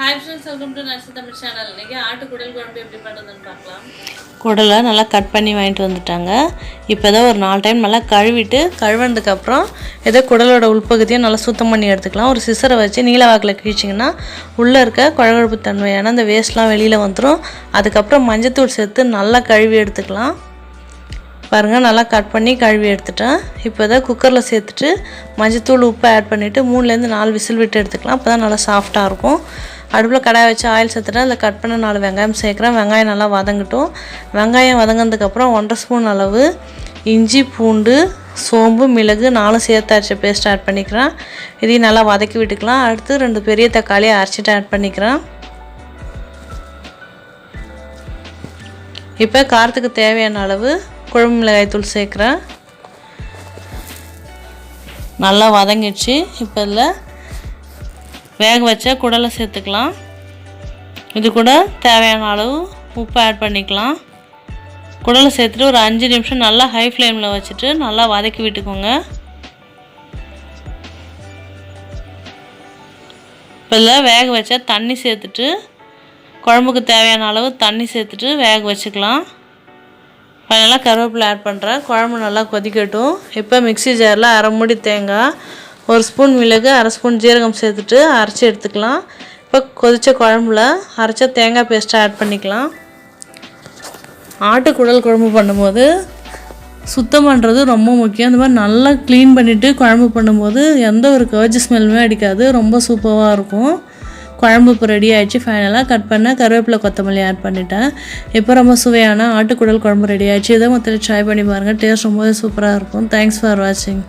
Hi friends welcome to Tamil channel ஆட்டு குடல் குழம்பு எப்படி பண்ணுறதுன்னு பார்க்கலாம். குடலை நல்லா கட் பண்ணி வாங்கிட்டு வந்துட்டாங்க. இப்போ ஏதோ ஒரு நாலு டைம் நல்லா கழுவிட்டு கழுவினதுக்கப்புறம் ஏதோ குடலோட உள்பகுதியை நல்லா சுத்தம் பண்ணி எடுத்துக்கலாம். ஒரு சிசரை வச்சு நீல வாக்கில் கிழிச்சிங்கன்னா உள்ளே இருக்க குழகுழப்பு தன்மையான அந்த வேஸ்ட்லாம் வெளியில் வந்துடும் அதுக்கப்புறம் மஞ்சத்தூள் சேர்த்து நல்லா கழுவி எடுத்துக்கலாம். பாருங்கள் நல்லா கட் பண்ணி கழுவி எடுத்துட்டேன். இப்போ இதை குக்கரில் சேர்த்துட்டு மஞ்சத்தூள் உப்பு ஆட் பண்ணிவிட்டு மூணுலேருந்து நாலு விசில் விட்டு எடுத்துக்கலாம். அப்போ தான் நல்லா சாஃப்டாக இருக்கும். அடுப்பில் கடாய் வச்சு ஆயில் சேர்த்துட்டு அதில் கட் பண்ண நாலு வெங்காயம் சேர்க்குறேன். வெங்காயம் நல்லா வதங்கட்டும். வெங்காயம் வதங்கினதுக்கப்புறம் ஒன்றரை ஸ்பூன் அளவு இஞ்சி பூண்டு சோம்பு மிளகு நாலும் சேர்த்து அரைச்ச பேஸ்ட் ஆட் பண்ணிக்கிறேன். இதையும் நல்லா வதக்கி விட்டுக்கலாம். அடுத்து ரெண்டு பெரிய தக்காளியை அரைச்சிட்டு ஆட் பண்ணிக்கிறேன். இப்போ காரத்துக்கு தேவையான அளவு குழம்பு மிளகாய் தூள் சேர்க்குறேன். நல்லா வதங்கிடுச்சு. இப்போ இதில் வேக வச்ச குடலை சேர்த்துக்கலாம். இது கூட தேவையான அளவு உப்பு ஆட் பண்ணிக்கலாம். குடலை சேர்த்துட்டு ஒரு அஞ்சு நிமிஷம் நல்லா ஹை ஃப்ளேமில் வச்சுட்டு நல்லா வதக்கி விட்டுக்கோங்க. இப்போ இதில் வேக வச்ச தண்ணி சேர்த்துட்டு குழம்புக்கு தேவையான அளவு தண்ணி சேர்த்துட்டு வேக வச்சுக்கலாம். ஃபைனலாக கருவேப்பிலை ஆட் பண்ணுறேன் குழம்பு நல்லா கொதிக்கட்டும். இப்போ மிக்ஸி ஜாரில் அரை மூடி தேங்காய் ஒரு ஸ்பூன் மிளகு அரை ஸ்பூன் ஜீரகம் சேர்த்துட்டு அரைச்சி எடுத்துக்கலாம். இப்போ கொதித்த குழம்புல அரைச்ச தேங்காய் பேஸ்ட்டை ஆட் பண்ணிக்கலாம். ஆட்டுக்குடல் குழம்பு பண்ணும்போது சுத்தம் பண்ணுறது ரொம்ப முக்கியம். இந்த மாதிரி நல்லா க்ளீன் பண்ணிவிட்டு குழம்பு பண்ணும்போது எந்த ஒரு கவர்ச்சி ஸ்மெல்லுமே அடிக்காது. ரொம்ப சூப்பராக இருக்கும். குழம்பு இப்போ ரெடி ஆகிடுச்சு ஃபைனலாக கட் பண்ண கருவேப்பிலை கொத்தமல்லி ஆட் பண்ணிட்டேன். இப்போ ரொம்ப சுவையான ஆட்டுக்குடல் குழம்பு ரெடி ஆகிடுச்சு இதை மொத்தத்தில் ட்ரை பண்ணி பாருங்கள் டேஸ்ட் ரொம்பவே சூப்பராக இருக்கும். தேங்க்ஸ் ஃபார் வாட்சிங்